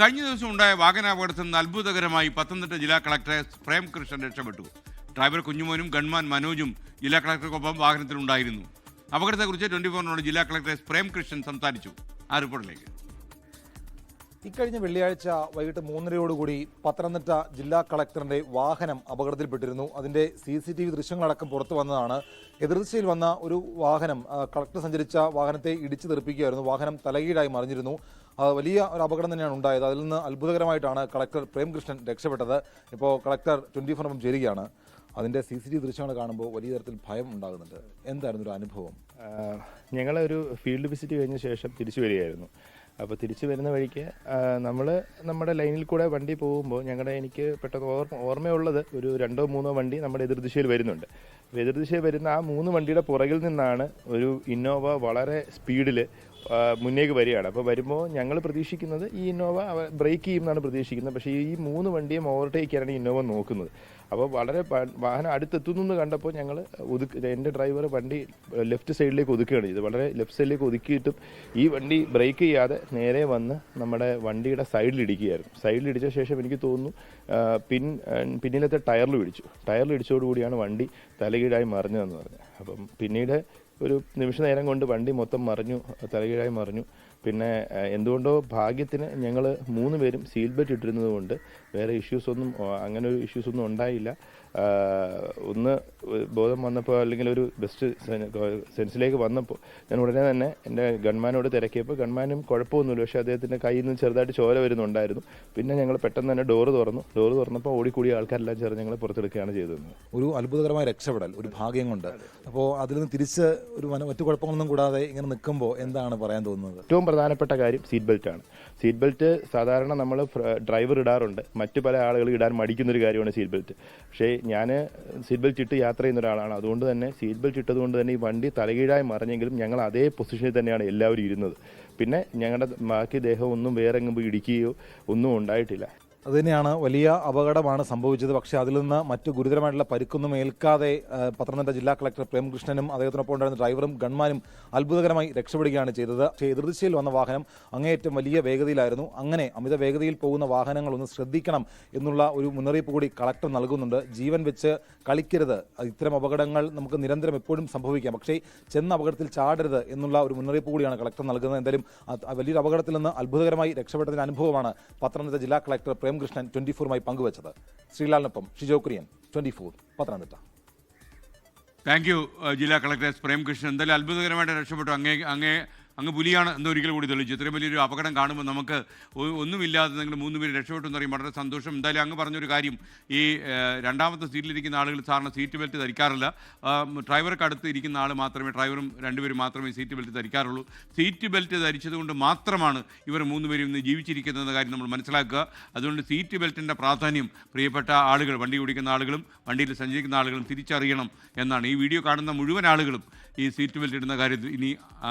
കഴിഞ്ഞ ദിവസം ഉണ്ടായ വാഹനാപകടത്തിൽ നിന്ന് അത്ഭുതകരമായി പത്തനംതിട്ട ജില്ലാ കളക്ടറെ പ്രേം കൃഷ്ണൻ രക്ഷപ്പെട്ടു. ഡ്രൈവർ കുഞ്ഞുമോനും ഗൺമാൻ മനോജും ജില്ലാ കളക്ടർക്കൊപ്പം വാഹനത്തിലുണ്ടായിരുന്നു. അപകടത്തെക്കുറിച്ച് ട്വന്റി ഫോറിനോട് ജില്ലാ കളക്ടർ എസ് പ്രേം കൃഷ്ണൻ സംസാരിച്ചു. ആ റിപ്പോർട്ടിലേക്ക്. ഇക്കഴിഞ്ഞ വെള്ളിയാഴ്ച വൈകിട്ട് മൂന്നരയോടുകൂടി പത്തനംതിട്ട ജില്ലാ കളക്ടറിന്റെ വാഹനം അപകടത്തിൽപ്പെട്ടിരുന്നു. അതിന്റെ സി സി ടി വി ദൃശ്യങ്ങളടക്കം പുറത്തു വന്നതാണ്. എതിർദിശയിൽ വന്ന ഒരു വാഹനം കളക്ടർ സഞ്ചരിച്ച വാഹനത്തെ ഇടിച്ചു തെറിപ്പിക്കുകയായിരുന്നു. വാഹനം തലകീഴായി മറിഞ്ഞിരുന്നു. വലിയ ഒരു അപകടം തന്നെയാണ് ഉണ്ടായത്. അതിൽ നിന്ന് അത്ഭുതകരമായിട്ടാണ് കളക്ടർ പ്രേംകൃഷ്ണൻ രക്ഷപ്പെട്ടത്. ഇപ്പോൾ കളക്ടർ ട്വന്റി ഫോറും ചേരുകയാണ്. അതിന്റെ സി സി ടി ദൃശ്യങ്ങൾ കാണുമ്പോൾ വലിയ തരത്തിൽ ഭയം ഉണ്ടാകുന്നുണ്ട്. എന്തായിരുന്നു ഒരു അനുഭവം? ഞങ്ങളൊരു ഫീൽഡ് വിസിറ്റ് കഴിഞ്ഞ ശേഷം തിരിച്ചു വരികയായിരുന്നു. അപ്പോൾ തിരിച്ചു വരുന്ന വഴിക്ക് നമ്മൾ നമ്മുടെ ലൈനിൽ കൂടെ വണ്ടി പോകുമ്പോൾ ഞങ്ങളുടെ എനിക്ക് പെട്ടെന്ന് ഓർമ്മ ഓർമ്മയുള്ളത് ഒരു രണ്ടോ മൂന്നോ വണ്ടി നമ്മുടെ എതിർദിശയിൽ വരുന്നുണ്ട്. അപ്പോൾ എതിർദിശയിൽ വരുന്ന ആ മൂന്ന് വണ്ടിയുടെ പുറകിൽ നിന്നാണ് ഒരു ഇന്നോവ വളരെ സ്പീഡിൽ മുന്നേക്ക് വരികയാണ്. അപ്പോൾ വരുമ്പോൾ ഞങ്ങൾ പ്രതീക്ഷിക്കുന്നത് ഈ ഇന്നോവ ബ്രേക്ക് ചെയ്യുമെന്നാണ് പ്രതീക്ഷിക്കുന്നത്. പക്ഷേ ഈ മൂന്ന് വണ്ടിയും ഓവർടേക്ക് ഈ ഇന്നോവ നോക്കുന്നത്. അപ്പോൾ വളരെ വാഹനം അടുത്തെത്തുന്നു എന്ന് കണ്ടപ്പോൾ ഞങ്ങൾ ഒതുക്ക് എന്റെ ഡ്രൈവർ വണ്ടി ലെഫ്റ്റ് സൈഡിലേക്ക് ഒതുക്കുകയാണ്. ഇത് വളരെ ലെഫ്റ്റ് സൈഡിലേക്ക് ഒതുക്കിയിട്ടും ഈ വണ്ടി ബ്രേക്ക് ചെയ്യാതെ നേരെ വന്ന് നമ്മുടെ വണ്ടിയുടെ സൈഡിൽ ഇടിച്ച ശേഷം എനിക്ക് തോന്നുന്നു പിൻ പിന്നിലത്തെ ടയറിൽ ഇടിച്ചു ടയറിൽ ഇടിച്ചതോടുകൂടിയാണ് വണ്ടി തലകീഴായി മറിഞ്ഞതെന്ന് പറഞ്ഞത്. അപ്പം പിന്നീട് ഒരു നിമിഷ നേരം കൊണ്ട് വണ്ടി മൊത്തം മറിഞ്ഞു തലകീഴായി മറിഞ്ഞു. പിന്നെ എന്തുകൊണ്ടോ ഭാഗ്യത്തിന് ഞങ്ങൾ മൂന്ന് പേരും സീൽ ബെൽറ്റ് ഇട്ടിരുന്നത് കൊണ്ട് വേറെ ഇഷ്യൂസ് ഒന്നും അങ്ങനെ ഒരു ഇഷ്യൂസ് ഒന്നും ഉണ്ടായില്ല. ഒന്ന് ബോധം വന്നപ്പോൾ അല്ലെങ്കിൽ ഒരു ബെസ്റ്റ് സെൻസിലേക്ക് വന്നപ്പോൾ ഞാൻ ഉടനെ തന്നെ എന്റെ ഗൺമാനോട് തിരക്കിയപ്പോൾ ഗൺമാനും കുഴപ്പമൊന്നുമില്ല. പക്ഷേ അദ്ദേഹത്തിന്റെ കയ്യിൽ നിന്ന് ചെറുതായിട്ട് ചോര വരുന്നുണ്ടായിരുന്നു. പിന്നെ ഞങ്ങൾ പെട്ടെന്ന് തന്നെ ഡോറ് തുറന്നു. ഡോറ് തുറന്നപ്പോൾ ഓടിക്കൂടി ആൾക്കാരെല്ലാം ചേർന്ന് ഞങ്ങൾ പുറത്തെടുക്കുകയാണ് ചെയ്തത്. ഒരു അത്ഭുതകരമായ രക്ഷപ്പെടൽ ഒരു ഭാഗ്യം കൊണ്ട്. അപ്പോൾ അതിൽ നിന്ന് തിരിച്ച് ഒരു മറ്റു കുഴപ്പങ്ങളൊന്നും കൂടാതെ ഇങ്ങനെ നിൽക്കുമ്പോൾ എന്താണ് പറയാൻ തോന്നുന്നത്? ഏറ്റവും പ്രധാനപ്പെട്ട കാര്യം സീറ്റ് ബെൽറ്റ് ആണ്. സീറ്റ് ബെൽറ്റ് സാധാരണ നമ്മൾ ഡ്രൈവർ ഇടാറുണ്ട്. മറ്റു പല ആളുകൾ ഇടാൻ മടിക്കുന്ന ഒരു കാര്യമാണ് സീറ്റ് ബെൽറ്റ് പക്ഷേ ഞാൻ സീറ്റ് ബെൽറ്റ് ഇട്ട് യാത്ര ചെയ്യുന്ന ഒരാളാണ്. അതുകൊണ്ട് തന്നെ സീറ്റ് ബെൽറ്റ് ഇട്ടത് കൊണ്ട് തന്നെ ഈ വണ്ടി തലകീഴായി മറിഞ്ഞെങ്കിലും ഞങ്ങൾ അതേ പൊസിഷനിൽ തന്നെയാണ് എല്ലാവരും ഇരുന്നത്. പിന്നെ ഞങ്ങളുടെ ബാക്കി ദേഹം ഒന്നും വേറെ എങ്ങും പോയി ഇടിക്കുകയോ ഒന്നും ഉണ്ടായിട്ടില്ല. അതുതന്നെയാണ് വലിയ അപകടമാണ് സംഭവിച്ചത്. പക്ഷേ അതിൽ നിന്ന് മറ്റു ഗുരുതരമായിട്ടുള്ള പരിക്കൊന്നും ഏൽക്കാതെ പത്തനംതിട്ട ജില്ലാ കളക്ടർ പ്രേംകൃഷ്ണനും അദ്ദേഹത്തിനൊപ്പം ഉണ്ടായിരുന്ന ഡ്രൈവറും ഗൺമാനും അത്ഭുതകരമായി രക്ഷപ്പെടുകയാണ് ചെയ്തത്. പക്ഷേ എതിർദിശയിൽ വന്ന വാഹനം അങ്ങേയറ്റം വലിയ വേഗതയിലായിരുന്നു. അങ്ങനെ അമിത വേഗതയിൽ പോകുന്ന വാഹനങ്ങൾ ഒന്ന് ശ്രദ്ധിക്കണം എന്നുള്ള ഒരു മുന്നറിയിപ്പ് കൂടി കളക്ടർ നൽകുന്നുണ്ട്. ജീവൻ വെച്ച് കളിക്കരുത്. ഇത്തരം അപകടങ്ങൾ നമുക്ക് നിരന്തരം എപ്പോഴും സംഭവിക്കാം. പക്ഷേ ചെന്ന അപകടത്തിൽ ചാടരുത് എന്നുള്ള ഒരു മുന്നറിയിപ്പ് കൂടിയാണ് കളക്ടർ നൽകുന്നത്. എന്തായാലും വലിയൊരു അപകടത്തിൽ നിന്ന് അത്ഭുതകരമായി രക്ഷപ്പെട്ടതിന്റെ അനുഭവമാണ് പത്തനംതിട്ട ജില്ലാ കളക്ടർ പ്രേംകൃഷ്ണൻ ട്വന്റി ഫോറുമായി പങ്കുവച്ചത്. ശ്രീലാലിനൊപ്പം Shijo Kurian twenty four Pathanamthitta thank you ജില്ലാ കളക്ടർ എസ് പ്രേംകൃഷ്ണൻ. എന്തായാലും അത്ഭുതകരമായിട്ട് രക്ഷപ്പെട്ടു. അങ്ങേ അങ്ങേ അങ്ങ് പുലിയാണ് എന്നൊരിക്കൽ കൂടി തെളിയിച്ചു. ഇത്രയും വലിയൊരു അപകടം കാണുമ്പോൾ നമുക്ക് ഒന്നുമില്ലാതെ നിങ്ങൾ മൂന്ന് പേര് രക്ഷപ്പെട്ടെന്ന് പറയും വളരെ സന്തോഷം. എന്തായാലും അങ്ങ് പറഞ്ഞൊരു കാര്യം ഈ രണ്ടാമത്തെ സീറ്റിലിരിക്കുന്ന ആളുകൾ സാറിന് സീറ്റ് ബെൽറ്റ് ധരിക്കാറില്ല. ഡ്രൈവർക്ക് അടുത്ത് ഇരിക്കുന്ന ആൾ മാത്രമേ ഡ്രൈവറും രണ്ടുപേരും മാത്രമേ സീറ്റ് ബെൽറ്റ് ധരിക്കാറുള്ളൂ. സീറ്റ് ബെൽറ്റ് ധരിച്ചതുകൊണ്ട് മാത്രമാണ് ഇവർ മൂന്നുപേരും ഇന്ന് ജീവിച്ചിരിക്കുന്നതെന്ന കാര്യം നമ്മൾ മനസ്സിലാക്കുക. അതുകൊണ്ട് സീറ്റ് ബെൽറ്റിന്റെ പ്രാധാന്യം പ്രിയപ്പെട്ട ആളുകൾ വണ്ടി ഓടിക്കുന്ന ആളുകളും വണ്ടിയിൽ സഞ്ചരിക്കുന്ന ആളുകളും തിരിച്ചറിയണം എന്നാണ്. ഈ വീഡിയോ കാണുന്ന മുഴുവൻ ആളുകളും ഈ സീറ്റ് ബെൽറ്റ് ഇടുന്ന കാര്യത്തിൽ ഇനി ആ,